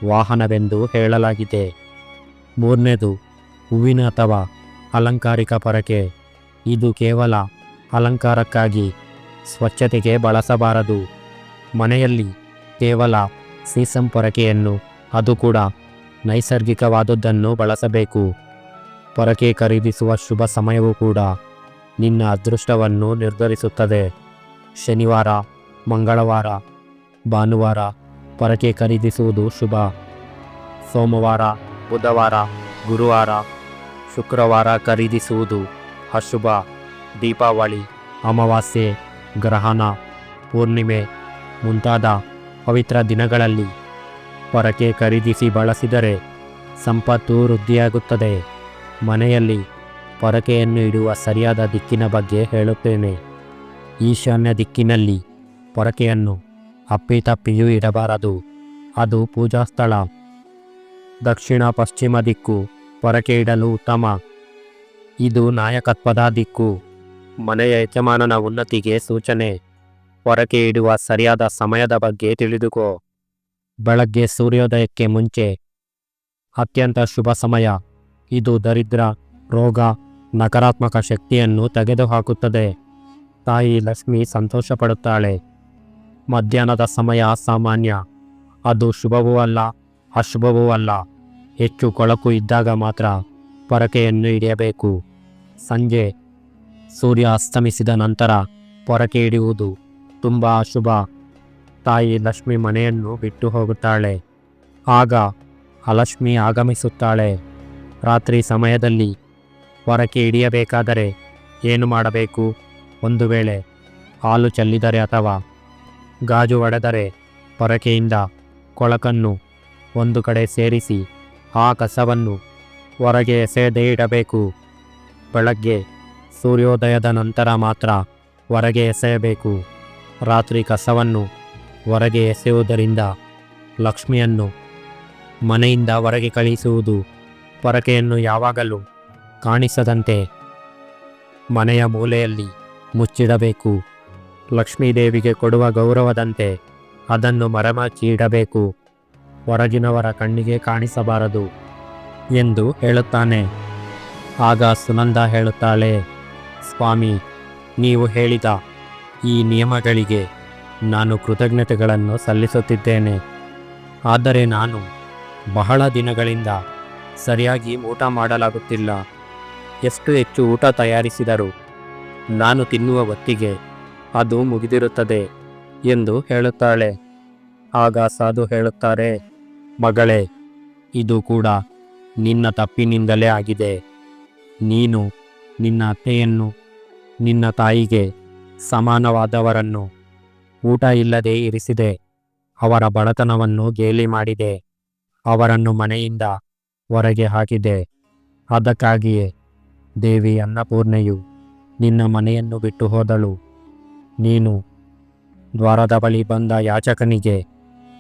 [SPEAKER 1] ವಾಹನವೆಂದು ಹೇಳಲಾಗಿದೆ. ಮೂರನೇದು, ಹೂವಿನ ಅಥವಾ ಅಲಂಕಾರಿಕ ಪೊರಕೆ ಇದು ಕೇವಲ ಅಲಂಕಾರಕ್ಕಾಗಿ ಸ್ವಚ್ಛತೆಗೆ ಬಳಸಬಾರದು. ಮನೆಯಲ್ಲಿ ಕೇವಲ ಸೀಸಂ ಪೊರಕೆಯನ್ನು, ಅದು ಕೂಡ ನೈಸರ್ಗಿಕವಾದದ್ದನ್ನು ಬಳಸಬೇಕು. ಪೊರಕೆ ಖರೀದಿಸುವ ಶುಭ ಸಮಯವೂ ಕೂಡ ನಿನ್ನ ಅದೃಷ್ಟವನ್ನು ನಿರ್ಧರಿಸುತ್ತದೆ. ಶನಿವಾರ, ಮಂಗಳವಾರ, ಭಾನುವಾರ ಪೊರಕೆ ಖರೀದಿಸುವುದು ಶುಭ. ಸೋಮವಾರ, ಬುಧವಾರ, ಗುರುವಾರ ಶುಕ್ರವಾರ ಖರೀದಿಸುವುದು ಅಶುಭ. ದೀಪಾವಳಿ, ಅಮಾವಾಸ್ಯೆ, ಗ್ರಹಣ, ಪೂರ್ಣಿಮೆ ಮುಂತಾದ ಪವಿತ್ರ ದಿನಗಳಲ್ಲಿ ಪೊರಕೆ ಖರೀದಿಸಿ ಬಳಸಿದರೆ ಸಂಪತ್ತು ವೃದ್ಧಿಯಾಗುತ್ತದೆ. ಮನೆಯಲ್ಲಿ ಪೊರಕೆಯನ್ನು ಇಡುವ ಸರಿಯಾದ ದಿಕ್ಕಿನ ಬಗ್ಗೆ ಹೇಳುತ್ತೇನೆ. ಈಶಾನ್ಯ ದಿಕ್ಕಿನಲ್ಲಿ ಪೊರಕೆಯನ್ನು ಅಪ್ಪಿತಪ್ಪಿಯೂ ಇಡಬಾರದು. ಅದು ಪೂಜಾ ಸ್ಥಳ. ದಕ್ಷಿಣ ಪಶ್ಚಿಮ ದಿಕ್ಕು ಪೊರಕೆ ಇಡಲು ಉತ್ತಮ. ಇದು ನಾಯಕತ್ವದ ದಿಕ್ಕು. ಮನೆಯ ಯಜಮಾನನ ಉನ್ನತಿಗೆ ಸೂಚನೆ. ಪೊರಕೆ ಇಡುವ ಸರಿಯಾದ ಸಮಯದ ಬಗ್ಗೆ ತಿಳಿದುಕೋ. ಬೆಳಗ್ಗೆ ಸೂರ್ಯೋದಯಕ್ಕೆ ಮುಂಚೆ. ಅತ್ಯಂತ ಶುಭ ಸಮಯ. ಇದು ದರಿದ್ರ, ರೋಗ, ನಕಾರಾತ್ಮಕ ಶಕ್ತಿಯನ್ನು ತೆಗೆದುಹಾಕುತ್ತದೆ. ತಾಯಿ ಲಕ್ಷ್ಮಿ ಸಂತೋಷಪಡುತ್ತಾಳೆ. ಮಧ್ಯಾಹ್ನದ ಸಮಯ ಸಾಮಾನ್ಯ. ಅದು ಶುಭವೂ ಅಲ್ಲ, ಅಶುಭವೂ ಅಲ್ಲ. ಹೆಚ್ಚು ಕೊಳಕು ಇದ್ದಾಗ ಮಾತ್ರ ಪೊರಕೆಯನ್ನು ಹಿಡಿಯಬೇಕು. ಸಂಜೆ. ಸೂರ್ಯ ಅಸ್ತಮಿಸಿದ ನಂತರ ಪೊರಕೆ ಹಿಡಿಯುವುದು. ತುಂಬ ಅಶುಭ. ತಾಯಿ ಲಕ್ಷ್ಮಿ ಮನೆಯನ್ನು ಬಿಟ್ಟು ಹೋಗುತ್ತಾಳೆ. ಆಗ ಅಲಕ್ಷ್ಮಿ ಆಗಮಿಸುತ್ತಾಳೆ. ರಾತ್ರಿ ಸಮಯದಲ್ಲಿ ಹೊರಕೆ ಹಿಡಿಯಬೇಕಾದರೆ ಏನು ಮಾಡಬೇಕು? ಒಂದು ವೇಳೆ ಹಾಲು ಚೆಲ್ಲಿದರೆ ಅಥವಾ ಗಾಜು ಒಡೆದರೆ ಹೊರಕೆಯಿಂದ ಕೊಳಕನ್ನು ಒಂದು ಕಡೆ ಸೇರಿಸಿ ಆ ಕಸವನ್ನು ಹೊರಗೆ ಎಸೆಯದೇ ಇಡಬೇಕು. ಬೆಳಗ್ಗೆ ಸೂರ್ಯೋದಯದ ನಂತರ ಮಾತ್ರ ಹೊರಗೆ ಎಸೆಯಬೇಕು. ರಾತ್ರಿ ಕಸವನ್ನು ಹೊರಗೆ ಎಸೆಯುವುದರಿಂದ ಲಕ್ಷ್ಮಿಯನ್ನು ಮನೆಯಿಂದ ಹೊರಗೆ ಕಳಿಸುವುದು ಪೊರಕೆಯನ್ನು ಯಾವಾಗಲೂ ಕಾಣಿಸದಂತೆ ಮನೆಯ ಮೂಲೆಯಲ್ಲಿ ಮುಚ್ಚಿಡಬೇಕು. ಲಕ್ಷ್ಮೀದೇವಿಗೆ ಕೊಡುವ ಗೌರವದಂತೆ ಅದನ್ನು ಮರೆಮಾಚಿ ಇಡಬೇಕು. ಹೊರಗಿನವರ ಕಣ್ಣಿಗೆ ಕಾಣಿಸಬಾರದು ಎಂದು ಹೇಳುತ್ತಾನೆ. ಆಗ ಸುನಂದ ಹೇಳುತ್ತಾಳೆ, ಸ್ವಾಮಿ, ನೀವು ಹೇಳಿದ ಈ ನಿಯಮಗಳಿಗೆ ನಾನು ಕೃತಜ್ಞತೆಗಳನ್ನು ಸಲ್ಲಿಸುತ್ತಿದ್ದೇನೆ. ಆದರೆ ನಾನು ಬಹಳ ದಿನಗಳಿಂದ ಸರಿಯಾಗಿ ಊಟ ಮಾಡಲಾಗುತ್ತಿಲ್ಲ. ಎಷ್ಟು ಹೆಚ್ಚು ಊಟ ತಯಾರಿಸಿದರೂ ನಾನು ತಿನ್ನುವ ಹೊತ್ತಿಗೆ ಅದು ಮುಗಿದಿರುತ್ತದೆ ಎಂದು ಹೇಳುತ್ತಾಳೆ. ಆಗ ಸಾಧು ಹೇಳುತ್ತಾರೆ, ಮಗಳೇ, ಇದು ಕೂಡ ನಿನ್ನ ತಪ್ಪಿನಿಂದಲೇ ಆಗಿದೆ. ನೀನು ನಿನ್ನ ಅತ್ತೆಯನ್ನು ನಿನ್ನ ತಾಯಿಗೆ ಸಮಾನವಾದವರನ್ನು ಊಟ ಇಲ್ಲದೆ ಇರಿಸಿದೆ. ಅವರ ಬಡತನವನ್ನು ಗೇಲಿ ಮಾಡಿದೆ. ಅವರನ್ನು ಮನೆಯಿಂದ ಹೊರಗೆ ಹಾಕಿದೆ. ಅದಕ್ಕಾಗಿಯೇ ದೇವಿ ಅನ್ನಪೂರ್ಣೆಯು ನಿನ್ನ ಮನೆಯನ್ನು ಬಿಟ್ಟು ಹೋದಳು. ನೀನು ದ್ವಾರದ ಬಳಿ ಬಂದ ಯಾಚಕನಿಗೆ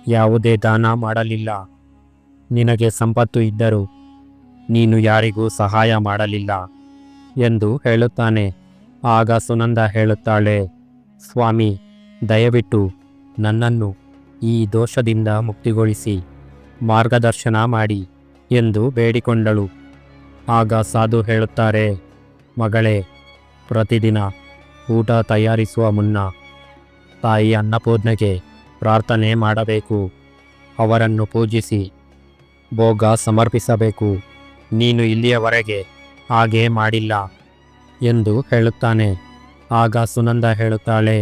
[SPEAKER 1] ಯಾವುದೇ ದಾನ ಮಾಡಲಿಲ್ಲ. ನಿನಗೆ ಸಂಪತ್ತು ಇದ್ದರೂ ನೀನು ಯಾರಿಗೂ ಸಹಾಯ ಮಾಡಲಿಲ್ಲ ಎಂದು ಹೇಳುತ್ತಾನೆ. ಆಗ ಸುನಂದ ಹೇಳುತ್ತಾಳೆ, ಸ್ವಾಮಿ, ದಯವಿಟ್ಟು ನನ್ನನ್ನು ಈ ದೋಷದಿಂದ ಮುಕ್ತಿಗೊಳಿಸಿ, ಮಾರ್ಗದರ್ಶನ ಮಾಡಿ ಎಂದು ಬೇಡಿಕೊಂಡಳು. ಆಗ ಸಾಧು ಹೇಳುತ್ತಾರೆ, ಮಗಳೇ, ಪ್ರತಿದಿನ ಊಟ ತಯಾರಿಸುವ ಮುನ್ನ ತಾಯಿ ಅನ್ನಪೂರ್ಣೆಗೆ ಪ್ರಾರ್ಥನೆ ಮಾಡಬೇಕು, ಅವರನ್ನು ಪೂಜಿಸಿ, ಭೋಗ ಸಮರ್ಪಿಸಬೇಕು, ನೀನು ಇಲ್ಲಿಯವರೆಗೆ ಹಾಗೆ ಮಾಡಿಲ್ಲ. ಎಂದು ಹೇಳುತ್ತಾನೆ. ಆಗ ಸುನಂದ ಹೇಳುತ್ತಾಳೆ,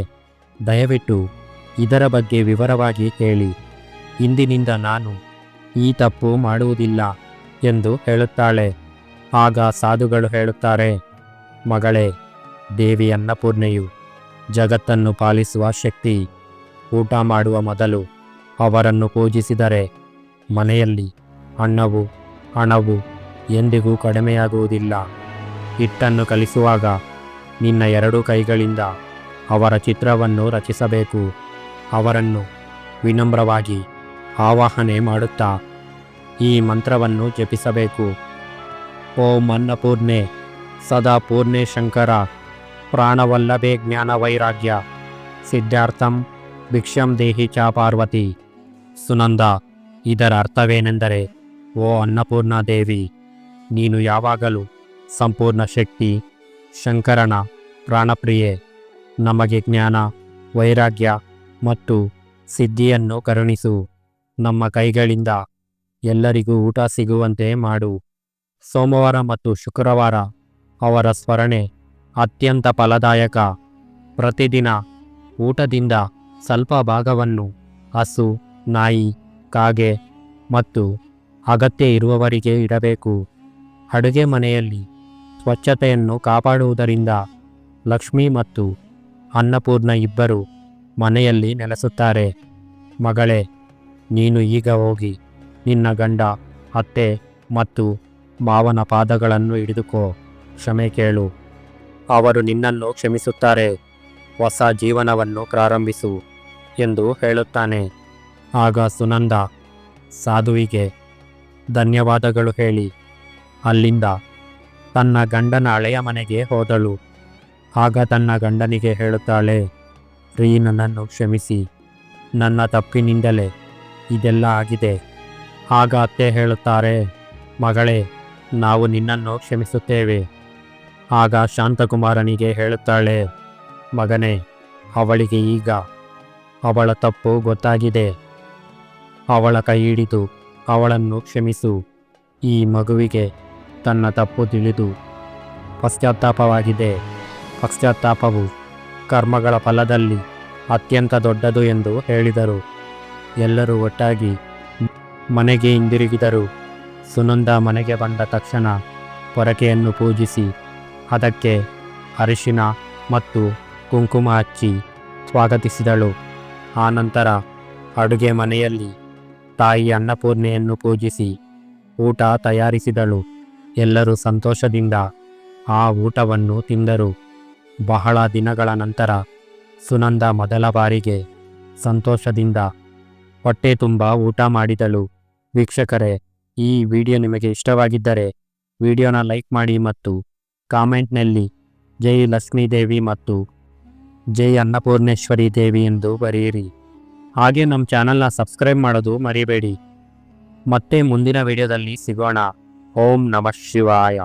[SPEAKER 1] ದಯವಿಟ್ಟು ಇದರ ಬಗ್ಗೆ ವಿವರವಾಗಿ ಹೇಳಿ ಇಂದಿನಿಂದ ನಾನು ಈ ತಪ್ಪು ಮಾಡುವುದಿಲ್ಲ ಎಂದು ಹೇಳುತ್ತಾಳೆ. ಆಗ ಸಾಧುಗಳು ಹೇಳುತ್ತಾರೆ, ಮಗಳೇ, ದೇವಿ ಅನ್ನಪೂರ್ಣೆಯು ಜಗತ್ತನ್ನು ಪಾಲಿಸುವ ಶಕ್ತಿ, ಊಟ ಮಾಡುವ ಮೊದಲು ಅವರನ್ನು ಪೂಜಿಸಿದರೆ ಮನೆಯಲ್ಲಿ ಅನ್ನವು, ಹಣವು ಎಂದಿಗೂ ಕಡಿಮೆಯಾಗುವುದಿಲ್ಲ. ಹಿಟ್ಟನ್ನು ಕಲಿಸುವಾಗ ನಿನ್ನ ಎರಡೂ ಕೈಗಳಿಂದ ಅವರ ಚಿತ್ರವನ್ನು ರಚಿಸಬೇಕು. ಅವರನ್ನು ವಿನಮ್ರವಾಗಿ ಆವಾಹನೆ ಮಾಡುತ್ತಾ ಈ ಮಂತ್ರವನ್ನು ಜಪಿಸಬೇಕು. ಓಂ ಅನ್ನಪೂರ್ಣೆ, ಸದಾ ಪೂರ್ಣೆ ಶಂಕರ, ಪ್ರಾಣವಲ್ಲಭೆ ಜ್ಞಾನ ವೈರಾಗ್ಯ ಸಿದ್ಧಾರ್ಥಂ ಭಿಕ್ಷಂ ದೇಹಿ ಚಾ ಪಾರ್ವತಿ. ಸುನಂದ, ಇದರ ಅರ್ಥವೇನೆಂದರೆ, ಓ ಅನ್ನಪೂರ್ಣ ದೇವಿ, ನೀನು ಯಾವಾಗಲೂ ಸಂಪೂರ್ಣ ಶಕ್ತಿ, ಶಂಕರನ ಪ್ರಾಣಪ್ರಿಯೆ, ನಮಗೆ ಜ್ಞಾನ, ವೈರಾಗ್ಯ ಮತ್ತು ಸಿದ್ಧಿಯನ್ನು ಕರುಣಿಸು. ನಮ್ಮ ಕೈಗಳಿಂದ ಎಲ್ಲರಿಗೂ ಊಟ ಸಿಗುವಂತೆ ಮಾಡು. ಸೋಮವಾರ ಮತ್ತು ಶುಕ್ರವಾರ ಅವರ ಸ್ಮರಣೆ ಅತ್ಯಂತ ಫಲದಾಯಕ. ಪ್ರತಿದಿನ ಊಟದಿಂದ ಸ್ವಲ್ಪ ಭಾಗವನ್ನು ಹಸು, ನಾಯಿ, ಕಾಗೆ ಮತ್ತು ಅಗತ್ಯ ಇರುವವರಿಗೆ ಇಡಬೇಕು. ಅಡುಗೆ ಮನೆಯಲ್ಲಿ ಸ್ವಚ್ಛತೆಯನ್ನು ಕಾಪಾಡುವುದರಿಂದ ಲಕ್ಷ್ಮಿ ಮತ್ತು ಅನ್ನಪೂರ್ಣ ಇಬ್ಬರು ಮನೆಯಲ್ಲಿ ನೆಲೆಸುತ್ತಾರೆ. ಮಗಳೇ, ನೀನು ಈಗ ಹೋಗಿ ನಿನ್ನ ಗಂಡ, ಅತ್ತೆ ಮತ್ತು ಮಾವನ ಪಾದಗಳನ್ನು ಹಿಡಿದುಕೋ. ಕ್ಷಮೆ ಕೇಳು. ಅವರು ನಿನ್ನನ್ನು ಕ್ಷಮಿಸುತ್ತಾರೆ. ಹೊಸ ಜೀವನವನ್ನು ಪ್ರಾರಂಭಿಸು ಎಂದು ಹೇಳುತ್ತಾನೆ. ಆಗ ಸುನಂದ, ಸಾಧುವಿಗೆ ಧನ್ಯವಾದಗಳು ಹೇಳಿ, ಅಲ್ಲಿಂದ ತನ್ನ ಗಂಡನ ಹಳೆಯ ಮನೆಗೆ ಹೋದಳು. ಆಗ ತನ್ನ ಗಂಡನಿಗೆ ಹೇಳುತ್ತಾಳೆ ರೀ ನನ್ನನ್ನು ಕ್ಷಮಿಸಿ, ನನ್ನ ತಪ್ಪಿನಿಂದಲೇ ಇದೆಲ್ಲ ಆಗಿದೆ. ಆಗ ಅತ್ತೆ ಹೇಳುತ್ತಾರೆ, ಮಗಳೇ, ನಾವು ನಿನ್ನನ್ನು ಕ್ಷಮಿಸುತ್ತೇವೆ. ಆಗ ಶಾಂತಕುಮಾರನಿಗೆ ಹೇಳುತ್ತಾಳೆ, ಮಗನೇ, ಅವಳಿಗೆ ಈಗ ಅವಳ ತಪ್ಪು ಗೊತ್ತಾಗಿದೆ. ಅವಳ ಕೈ ಹಿಡಿದು ಅವಳನ್ನು ಕ್ಷಮಿಸು. ಈ ಮಗುವಿಗೆ ತನ್ನ ತಪ್ಪು ತಿಳಿದು ಪಶ್ಚಾತ್ತಾಪವಾಗಿದೆ. ಪಶ್ಚಾತ್ತಾಪವು ಕರ್ಮಗಳ ಫಲದಲ್ಲಿ ಅತ್ಯಂತ ದೊಡ್ಡದು ಎಂದು ಹೇಳಿದರು. ಎಲ್ಲರೂ ಒಟ್ಟಾಗಿ ಮನೆಗೆ ಹಿಂದಿರುಗಿದರು. ಸುನಂದ ಮನೆಗೆ ಬಂದ ತಕ್ಷಣ ಪೊರಕೆಯನ್ನು ಪೂಜಿಸಿ ಅದಕ್ಕೆ ಅರಿಶಿನ ಮತ್ತು ಕುಂಕುಮ ಹಚ್ಚಿ ಸ್ವಾಗತಿಸಿದಳು. ಆನಂತರ ಅಡುಗೆ ಮನೆಯಲ್ಲಿ ತಾಯಿ ಅನ್ನಪೂರ್ಣೆಯನ್ನು ಪೂಜಿಸಿ ಊಟ ತಯಾರಿಸಿದಳು. ಎಲ್ಲರೂ ಸಂತೋಷದಿಂದ ಆ ಊಟವನ್ನು ತಿಂದರು. ಬಹಳ ದಿನಗಳ ನಂತರ ಸುನಂದ ಮೊದಲ ಬಾರಿಗೆ ಸಂತೋಷದಿಂದ ಹೊಟ್ಟೆ ತುಂಬ ಊಟ ಮಾಡಿದಳು. ವೀಕ್ಷಕರೇ, ಈ ವಿಡಿಯೋ ನಿಮಗೆ ಇಷ್ಟವಾಗಿದ್ದರೆ ವಿಡಿಯೋನ ಲೈಕ್ ಮಾಡಿ ಮತ್ತು ಕಾಮೆಂಟ್ನಲ್ಲಿ ಜೈ ಲಕ್ಷ್ಮೀದೇವಿ ಮತ್ತು ಜೈ ಅನ್ನಪೂರ್ಣೇಶ್ವರಿ ದೇವಿ ಎಂದು ಬರೆಯಿರಿ. ಹಾಗೆ ನಮ್ಮ ಚಾನಲ್ನ ಸಬ್ಸ್ಕ್ರೈಬ್ ಮಾಡೋದು ಮರಿಬೇಡಿ. ಮತ್ತೆ ಮುಂದಿನ ವಿಡಿಯೋದಲ್ಲಿ ಸಿಗೋಣ. ఓం నమ శివాయ.